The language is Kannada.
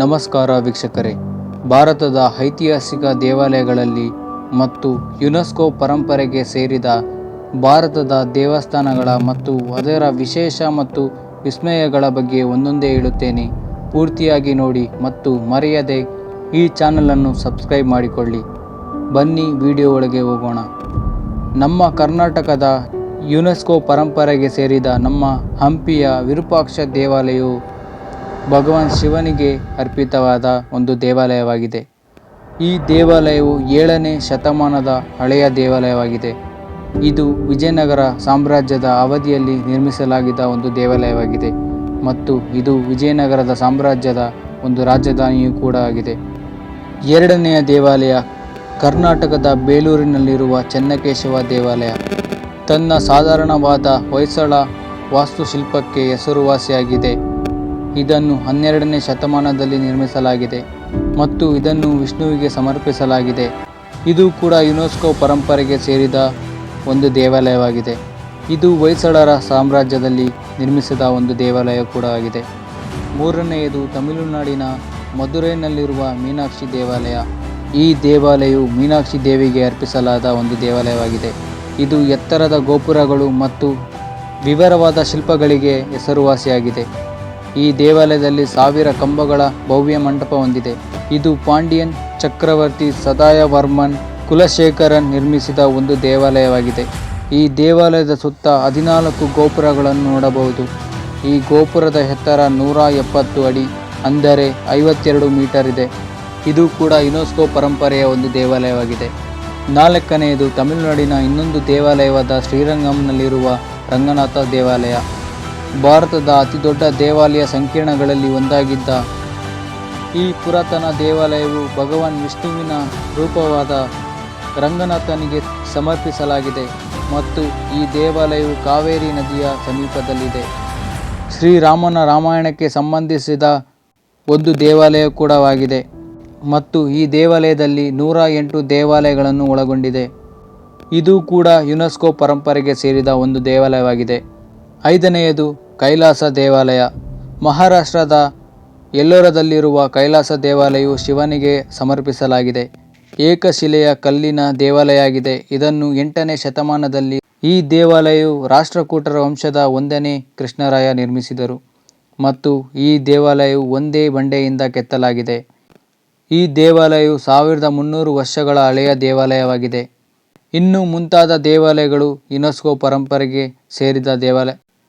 ನಮಸ್ಕಾರ ವೀಕ್ಷಕರೇ. ಭಾರತದ ಐತಿಹಾಸಿಕ ದೇವಾಲಯಗಳಲ್ಲಿ ಮತ್ತು ಯುನೆಸ್ಕೋ ಪರಂಪರೆಗೆ ಸೇರಿದ ಭಾರತದ ದೇವಸ್ಥಾನಗಳ ಮತ್ತು ಅದರ ವಿಶೇಷ ಮತ್ತು ವಿಸ್ಮಯಗಳ ಬಗ್ಗೆ ಒಂದೊಂದೇ ಹೇಳುತ್ತೇನೆ. ಪೂರ್ತಿಯಾಗಿ ನೋಡಿ ಮತ್ತು ಮರೆಯದೆ ಈ ಚಾನಲನ್ನು ಸಬ್ಸ್ಕ್ರೈಬ್ ಮಾಡಿಕೊಳ್ಳಿ. ಬನ್ನಿ ವಿಡಿಯೋ ಒಳಗೆ ಹೋಗೋಣ. ನಮ್ಮ ಕರ್ನಾಟಕದ ಯುನೆಸ್ಕೋ ಪರಂಪರೆಗೆ ಸೇರಿದ ನಮ್ಮ ಹಂಪಿಯ ವಿರೂಪಾಕ್ಷ ದೇವಾಲಯವು ಭಗವಾನ್ ಶಿವನಿಗೆ ಅರ್ಪಿತವಾದ ಒಂದು ದೇವಾಲಯವಾಗಿದೆ. ಈ ದೇವಾಲಯವು ಏಳನೇ ಶತಮಾನದ ಹಳೆಯ ದೇವಾಲಯವಾಗಿದೆ. ಇದು ವಿಜಯನಗರ ಸಾಮ್ರಾಜ್ಯದ ಅವಧಿಯಲ್ಲಿ ನಿರ್ಮಿಸಲಾಗಿದ್ದ ಒಂದು ದೇವಾಲಯವಾಗಿದೆ ಮತ್ತು ಇದು ವಿಜಯನಗರದ ಸಾಮ್ರಾಜ್ಯದ ಒಂದು ರಾಜಧಾನಿಯೂ ಕೂಡ ಆಗಿದೆ. ಎರಡನೆಯ ದೇವಾಲಯ ಕರ್ನಾಟಕದ ಬೇಲೂರಿನಲ್ಲಿರುವ ಚೆನ್ನಕೇಶವ ದೇವಾಲಯ. ತನ್ನ ಸಾಧಾರಣವಾದ ಹೊಯ್ಸಳ ವಾಸ್ತುಶಿಲ್ಪಕ್ಕೆ ಹೆಸರುವಾಸಿಯಾಗಿದೆ. ಇದನ್ನು ಹನ್ನೆರಡನೇ ಶತಮಾನದಲ್ಲಿ ನಿರ್ಮಿಸಲಾಗಿದೆ ಮತ್ತು ಇದನ್ನು ವಿಷ್ಣುವಿಗೆ ಸಮರ್ಪಿಸಲಾಗಿದೆ. ಇದು ಕೂಡ ಯುನೆಸ್ಕೋ ಪರಂಪರೆಗೆ ಸೇರಿದ ಒಂದು ದೇವಾಲಯವಾಗಿದೆ. ಇದು ಹೊಯ್ಸಳರ ಸಾಮ್ರಾಜ್ಯದಲ್ಲಿ ನಿರ್ಮಿಸಿದ ಒಂದು ದೇವಾಲಯ ಕೂಡ ಆಗಿದೆ. ಮೂರನೆಯದು ತಮಿಳುನಾಡಿನ ಮಧುರೈನಲ್ಲಿರುವ ಮೀನಾಕ್ಷಿ ದೇವಾಲಯ. ಈ ದೇವಾಲಯವು ಮೀನಾಕ್ಷಿ ದೇವಿಗೆ ಅರ್ಪಿಸಲಾದ ಒಂದು ದೇವಾಲಯವಾಗಿದೆ. ಇದು ಎತ್ತರದ ಗೋಪುರಗಳು ಮತ್ತು ವಿವರವಾದ ಶಿಲ್ಪಗಳಿಗೆ ಹೆಸರುವಾಸಿಯಾಗಿದೆ. ಈ ದೇವಾಲಯದಲ್ಲಿ ಸಾವಿರ ಕಂಬಗಳ ಭವ್ಯ ಮಂಟಪ ಹೊಂದಿದೆ. ಇದು ಪಾಂಡಿಯನ್ ಚಕ್ರವರ್ತಿ ಸದಾಯವರ್ಮನ್ ಕುಲಶೇಖರನ್ ನಿರ್ಮಿಸಿದ ಒಂದು ದೇವಾಲಯವಾಗಿದೆ. ಈ ದೇವಾಲಯದ ಸುತ್ತ ಹದಿನಾಲ್ಕು ಗೋಪುರಗಳನ್ನು ನೋಡಬಹುದು. ಈ ಗೋಪುರದ ಎತ್ತರ ನೂರ ಎಪ್ಪತ್ತು ಅಡಿ, ಅಂದರೆ ಐವತ್ತೆರಡು ಮೀಟರ್ ಇದೆ. ಇದು ಕೂಡ ಯುನೆಸ್ಕೋ ಪರಂಪರೆಯ ಒಂದು ದೇವಾಲಯವಾಗಿದೆ. ನಾಲ್ಕನೆಯದು ತಮಿಳುನಾಡಿನ ಇನ್ನೊಂದು ದೇವಾಲಯವಾದ ಶ್ರೀರಂಗಂನಲ್ಲಿರುವ ರಂಗನಾಥ ದೇವಾಲಯ. ಭಾರತದ ಅತಿದೊಡ್ಡ ದೇವಾಲಯ ಸಂಕೀರ್ಣಗಳಲ್ಲಿ ಒಂದಾಗಿದ್ದ ಈ ಪುರಾತನ ದೇವಾಲಯವು ಭಗವಾನ್ ವಿಷ್ಣುವಿನ ರೂಪವಾದ ರಂಗನಾಥನಿಗೆ ಸಮರ್ಪಿಸಲಾಗಿದೆ ಮತ್ತು ಈ ದೇವಾಲಯವು ಕಾವೇರಿ ನದಿಯ ಸಮೀಪದಲ್ಲಿದೆ. ಶ್ರೀರಾಮನ ರಾಮಾಯಣಕ್ಕೆ ಸಂಬಂಧಿಸಿದ ಒಂದು ದೇವಾಲಯ ಕೂಡವಾಗಿದೆ ಮತ್ತು ಈ ದೇವಾಲಯದಲ್ಲಿ ನೂರ ಎಂಟು ದೇವಾಲಯಗಳನ್ನು ಒಳಗೊಂಡಿದೆ. ಇದು ಕೂಡ ಯುನೆಸ್ಕೋ ಪರಂಪರೆಗೆ ಸೇರಿದ ಒಂದು ದೇವಾಲಯವಾಗಿದೆ. ಐದನೆಯದು ಕೈಲಾಸ ದೇವಾಲಯ. ಮಹಾರಾಷ್ಟ್ರದ ಎಲ್ಲೋರದಲ್ಲಿರುವ ಕೈಲಾಸ ದೇವಾಲಯವು ಶಿವನಿಗೆ ಸಮರ್ಪಿಸಲಾಗಿದೆ. ಏಕಶಿಲೆಯ ಕಲ್ಲಿನ ದೇವಾಲಯವಾಗಿದೆ. ಇದನ್ನು ಎಂಟನೇ ಶತಮಾನದಲ್ಲಿ ಈ ದೇವಾಲಯವು ರಾಷ್ಟ್ರಕೂಟರ ವಂಶದ ಒಂದನೇ ಕೃಷ್ಣರಾಯ ನಿರ್ಮಿಸಿದರು. ಮತ್ತು ಈ ದೇವಾಲಯವು ಒಂದೇ ಬಂಡೆಯಿಂದ ಕೆತ್ತಲಾಗಿದೆ. ಈ ದೇವಾಲಯವು ಸಾವಿರದ ಮುನ್ನೂರು ವರ್ಷಗಳ ಹಳೆಯ ದೇವಾಲಯವಾಗಿದೆ. ಇನ್ನು ಮುಂತಾದ ದೇವಾಲಯಗಳು ಯುನೆಸ್ಕೋ ಪರಂಪರೆಗೆ ಸೇರಿದ ದೇವಾಲಯ